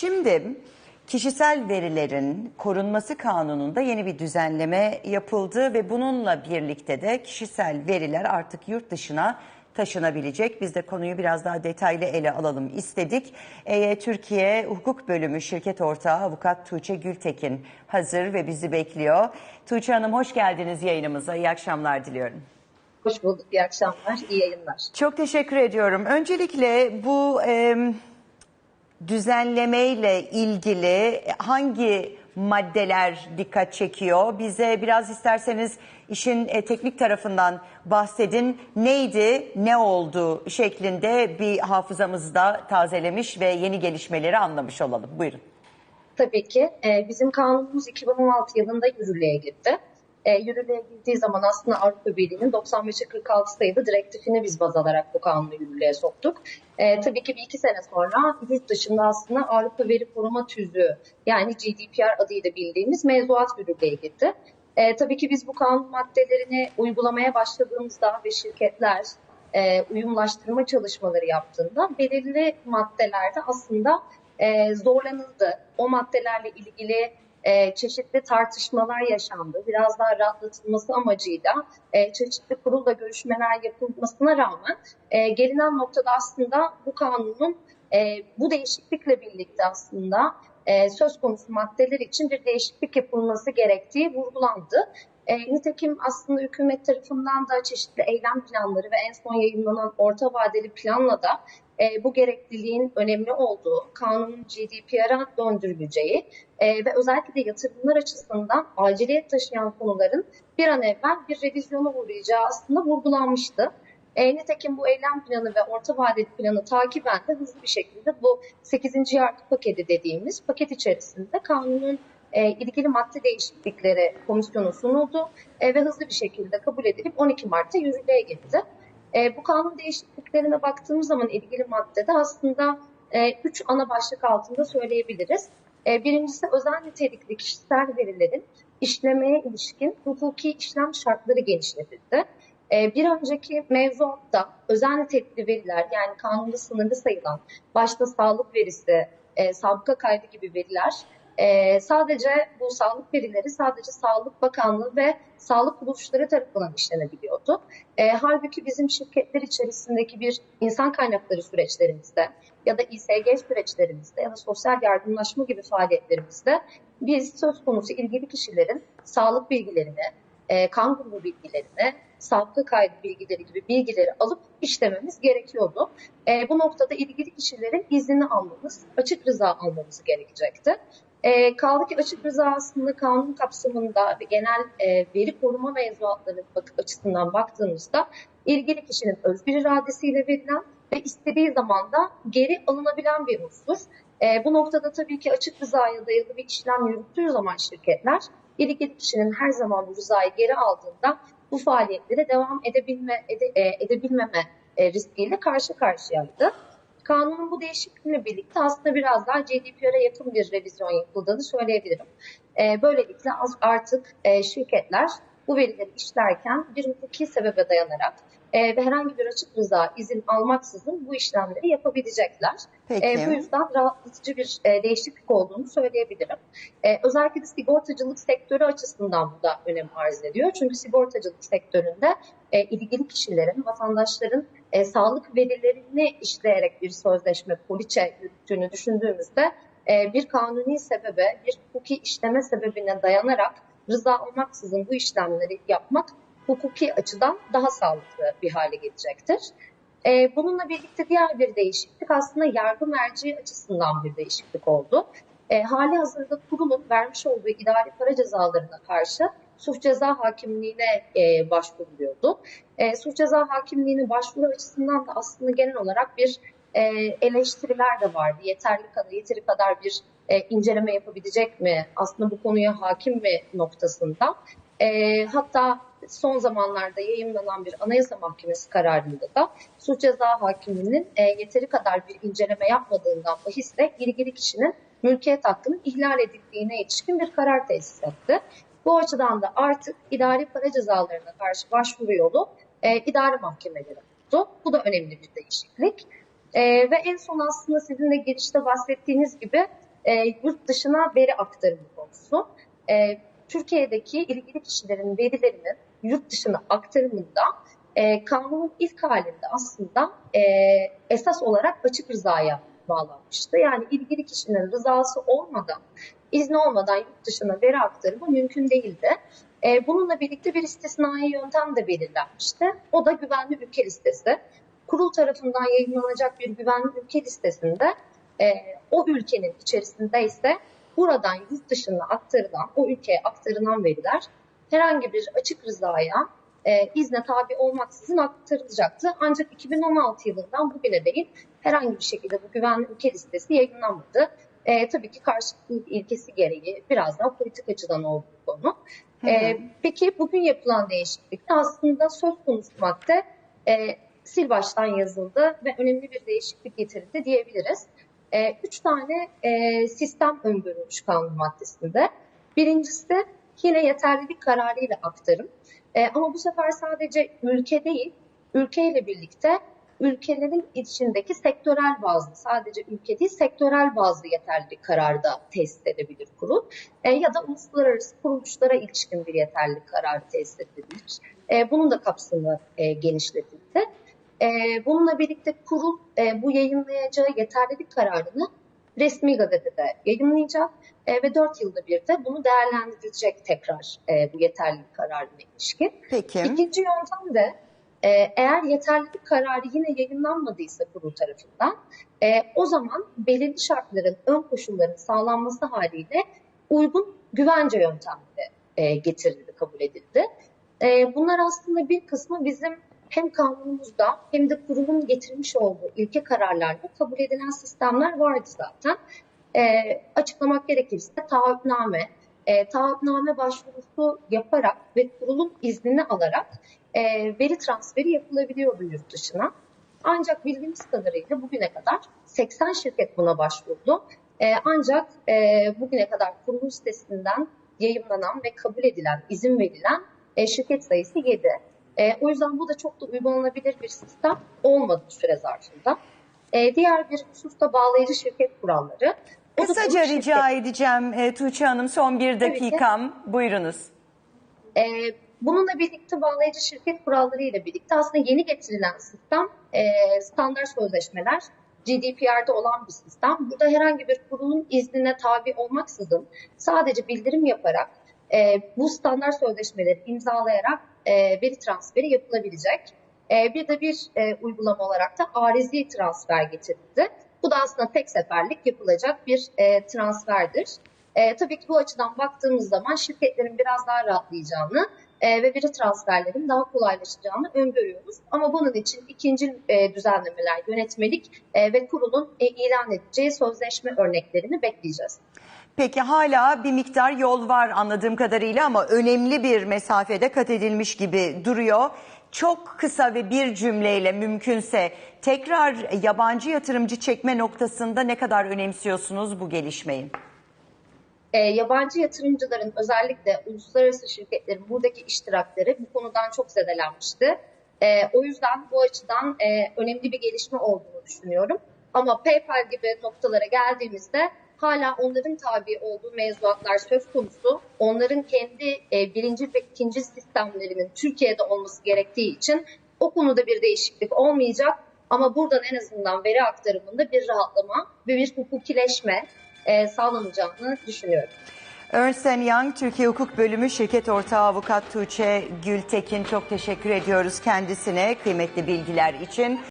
Şimdi kişisel verilerin korunması kanununda yeni bir düzenleme yapıldı ve bununla birlikte de kişisel veriler artık yurt dışına taşınabilecek. Biz de konuyu biraz daha detaylı ele alalım istedik. Ee, Türkiye Hukuk Bölümü şirket ortağı avukat Tuğçe Gültekin hazır ve bizi bekliyor. Tuğçe Hanım hoş geldiniz yayınımıza. İyi akşamlar diliyorum. Hoş bulduk. İyi akşamlar. İyi yayınlar. Çok teşekkür ediyorum. Öncelikle bu e, düzenlemeyle ilgili hangi maddeler dikkat çekiyor? Bize biraz isterseniz işin e, teknik tarafından bahsedin. Neydi, ne oldu şeklinde bir hafızamızda tazelemiş ve yeni gelişmeleri anlamış olalım. Buyurun. Tabii ki. E, bizim kanunumuz 2016 yılında yürürlüğe girdi. E, yürürlüğe girdiği zaman aslında Avrupa Birliği'nin 95'e 46 sayılı direktifini biz baz alarak bu kanunu yürürlüğe soktuk. E, tabii ki bir iki sene sonra yurt dışında aslında Avrupa Veri Koruma Tüzüğü yani GDPR adıyla bildiğimiz mevzuat yürürlüğe girdi. E, tabii ki biz bu kanun maddelerini uygulamaya başladığımızda ve şirketler e, uyumlaştırma çalışmaları yaptığında belirli maddelerde aslında e, zorlanıldı. O maddelerle ilgili e, çeşitli tartışmalar yaşandı. Biraz daha rahatlatılması amacıyla e, çeşitli kurulla görüşmeler yapılmasına rağmen e, gelinen noktada aslında bu kanunun e, bu değişiklikle birlikte aslında e, söz konusu maddeler için bir değişiklik yapılması gerektiği vurgulandı. E, nitekim aslında hükümet tarafından da çeşitli eylem planları ve en son yayınlanan orta vadeli planla da e, bu gerekliliğin önemli olduğu, kanunun GDPR'a döndürüleceği e, ve özellikle de yatırımlar açısından aciliyet taşıyan konuların bir an evvel bir revizyona uğrayacağı aslında vurgulanmıştı. E, nitekim bu eylem planı ve orta vadeli planı takiben de hızlı bir şekilde bu 8. yargı paketi dediğimiz paket içerisinde kanunun e, ilgili madde değişiklikleri komisyonu sunuldu e, ve hızlı bir şekilde kabul edilip 12 Mart'ta yürürlüğe girdi. E, bu kanun değişikliklerine baktığımız zaman ilgili maddede aslında e, üç ana başlık altında söyleyebiliriz. E, birincisi özel nitelikli kişisel verilerin işlemeye ilişkin hukuki işlem şartları genişletildi. E, bir önceki mevzuatta özel nitelikli veriler yani kanunda sınırlı sayılan başta sağlık verisi, e, sabıka kaydı gibi veriler e, sadece bu sağlık verileri sadece Sağlık Bakanlığı ve sağlık kuruluşları tarafından işlenebiliyordu. E, halbuki bizim şirketler içerisindeki bir insan kaynakları süreçlerimizde ya da İSG süreçlerimizde ya da sosyal yardımlaşma gibi faaliyetlerimizde biz söz konusu ilgili kişilerin sağlık bilgilerini, e, kan grubu bilgilerini, sağlık kaydı bilgileri gibi bilgileri alıp işlememiz gerekiyordu. E, bu noktada ilgili kişilerin iznini almamız, açık rıza almamız gerekecekti. E, kaldı ki açık rıza aslında kanun kapsamında ve genel e, veri koruma mevzuatları açısından baktığımızda ilgili kişinin özgür iradesiyle verilen ve istediği zaman da geri alınabilen bir unsur. E, bu noktada tabii ki açık rızaya dayalı bir işlem yürüttüğü zaman şirketler ilgili kişinin her zaman bu rızayı geri aldığında bu faaliyetlere devam edebilme, ede, e, edebilmeme e, riskiyle karşı karşıyaydı. Kanunun bu değişikliğiyle birlikte aslında biraz daha GDPR'a yakın bir revizyon yapıldığını söyleyebilirim. E, böylelikle artık e, şirketler bu verileri işlerken bir hukuki sebebe dayanarak e, ve herhangi bir açık rıza izin almaksızın bu işlemleri yapabilecekler. E, bu yüzden rahatlatıcı bir e, değişiklik olduğunu söyleyebilirim. E, özellikle de sigortacılık sektörü açısından bu da önem arz ediyor. Çünkü sigortacılık sektöründe e, ilgili kişilerin, vatandaşların e, sağlık verilerini işleyerek bir sözleşme, poliçe yürüttüğünü düşündüğümüzde e, bir kanuni sebebe, bir hukuki işleme sebebine dayanarak rıza olmaksızın bu işlemleri yapmak hukuki açıdan daha sağlıklı bir hale gelecektir. E, bununla birlikte diğer bir değişiklik aslında yargı merci açısından bir değişiklik oldu. E, hali hazırda kurulun vermiş olduğu idari para cezalarına karşı suç ceza hakimliğine e, başvuruluyordu. E, suç ceza hakimliğine başvuru açısından da aslında genel olarak bir e, eleştiriler de vardı. Yeterli kadar, yeteri kadar bir e, inceleme yapabilecek mi? Aslında bu konuya hakim mi noktasında. E, hatta son zamanlarda yayınlanan bir Anayasa Mahkemesi kararında da suç ceza hakiminin e, yeteri kadar bir inceleme yapmadığından bahisle ilgili kişinin mülkiyet hakkının ihlal edildiğine ilişkin bir karar tesis etti. Bu açıdan da artık idari para cezalarına karşı başvuru yolu e, idari mahkemeleri oldu. Bu da önemli bir değişiklik. E, ve en son aslında sizin de girişte bahsettiğiniz gibi e, yurt dışına veri aktarımı konusu. E, Türkiye'deki ilgili kişilerin verilerinin yurt dışına aktarımında e, kanunun ilk halinde aslında e, esas olarak açık rızaya bağlanmıştı. Yani ilgili kişinin rızası olmadan, izni olmadan yurt dışına veri aktarımı mümkün değildi. E, bununla birlikte bir istisnai yöntem de belirlenmişti. O da güvenli ülke listesi. Kurul tarafından yayınlanacak bir güvenli ülke listesinde e, o ülkenin içerisinde ise buradan yurt dışına aktarılan, o ülkeye aktarılan veriler herhangi bir açık rızaya e, izne tabi olmaksızın aktarılacaktı. Ancak 2016 yılından bugüne değil herhangi bir şekilde bu güvenli ülke listesi yayınlanmadı. E, tabii ki karşılıklılık ilkesi gereği biraz daha politik açıdan oldu konu. E, peki bugün yapılan değişiklikte aslında söz konusu madde e, sil baştan yazıldı ve önemli bir değişiklik getirildi diyebiliriz. E, üç tane e, sistem öngörülmüş kanun maddesinde. Birincisi yine yeterlilik kararıyla aktarım. E, ama bu sefer sadece ülke değil, ülkeyle birlikte ülkelerin içindeki sektörel bazlı, sadece ülke değil sektörel bazlı yeterlilik kararı da tesis edebilir kurul. E, ya da uluslararası kuruluşlara ilişkin bir yeterlilik kararı tesis edilebilir. E, bunun da kapsamı e, genişletildi. E, bununla birlikte kurul e, bu yayınlayacağı yeterlilik kararını resmi gazetede yayınlayacak e, ve 4 yılda bir de bunu değerlendirecek tekrar e, bu yeterlilik kararına ilişkin. Peki. İkinci yöntem de e, eğer yeterlilik kararı yine yayınlanmadıysa kurul tarafından e, o zaman belirli şartların ön koşulların sağlanması haliyle uygun güvence yöntemleri e, getirildi, kabul edildi. E, bunlar aslında bir kısmı bizim hem kanunumuzda hem de kurumun getirmiş olduğu ilke kararlarda kabul edilen sistemler vardı zaten. E, açıklamak gerekirse taahhütname, e, taahhütname başvurusu yaparak ve kurulun iznini alarak e, veri transferi yapılabiliyordu yurt dışına. Ancak bildiğimiz kadarıyla bugüne kadar 80 şirket buna başvurdu. E, ancak e, bugüne kadar kurulun sitesinden yayınlanan ve kabul edilen, izin verilen e, şirket sayısı 7. E, o yüzden bu da çok da uygulanabilir bir sistem olmadı süre zarfında. E, diğer bir husus da bağlayıcı şirket kuralları. O Kısaca rica edeceğim e, Tuğçe Hanım son bir dakikam. Buyurunuz. Ee, bununla birlikte bağlayıcı şirket kuralları ile birlikte aslında yeni getirilen sistem e, standart sözleşmeler GDPR'da olan bir sistem. Burada herhangi bir kurulun iznine tabi olmaksızın sadece bildirim yaparak e, bu standart sözleşmeleri imzalayarak e, veri transferi yapılabilecek. E, bir de bir e, uygulama olarak da arizi transfer getirildi. Bu da aslında tek seferlik yapılacak bir e, transferdir. E, tabii ki bu açıdan baktığımız zaman şirketlerin biraz daha rahatlayacağını e, ve veri transferlerin daha kolaylaşacağını öngörüyoruz. Ama bunun için ikinci e, düzenlemeler, yönetmelik e, ve kurulun e, ilan edeceği sözleşme örneklerini bekleyeceğiz. Peki hala bir miktar yol var anladığım kadarıyla ama önemli bir mesafede kat edilmiş gibi duruyor. Çok kısa ve bir cümleyle mümkünse tekrar yabancı yatırımcı çekme noktasında ne kadar önemsiyorsunuz bu gelişmeyi? E, yabancı yatırımcıların özellikle uluslararası şirketlerin buradaki iştirakleri bu konudan çok zedelenmişti. E, o yüzden bu açıdan e, önemli bir gelişme olduğunu düşünüyorum. Ama PayPal gibi noktalara geldiğimizde hala onların tabi olduğu mevzuatlar söz konusu. Onların kendi e, birinci ve ikinci sistemlerinin Türkiye'de olması gerektiği için o konuda bir değişiklik olmayacak. Ama buradan en azından veri aktarımında bir rahatlama ve bir hukukileşme e, sağlanacağını düşünüyorum. Ernst Young Türkiye Hukuk Bölümü Şirket Ortağı Avukat Tuğçe Gültekin çok teşekkür ediyoruz kendisine kıymetli bilgiler için.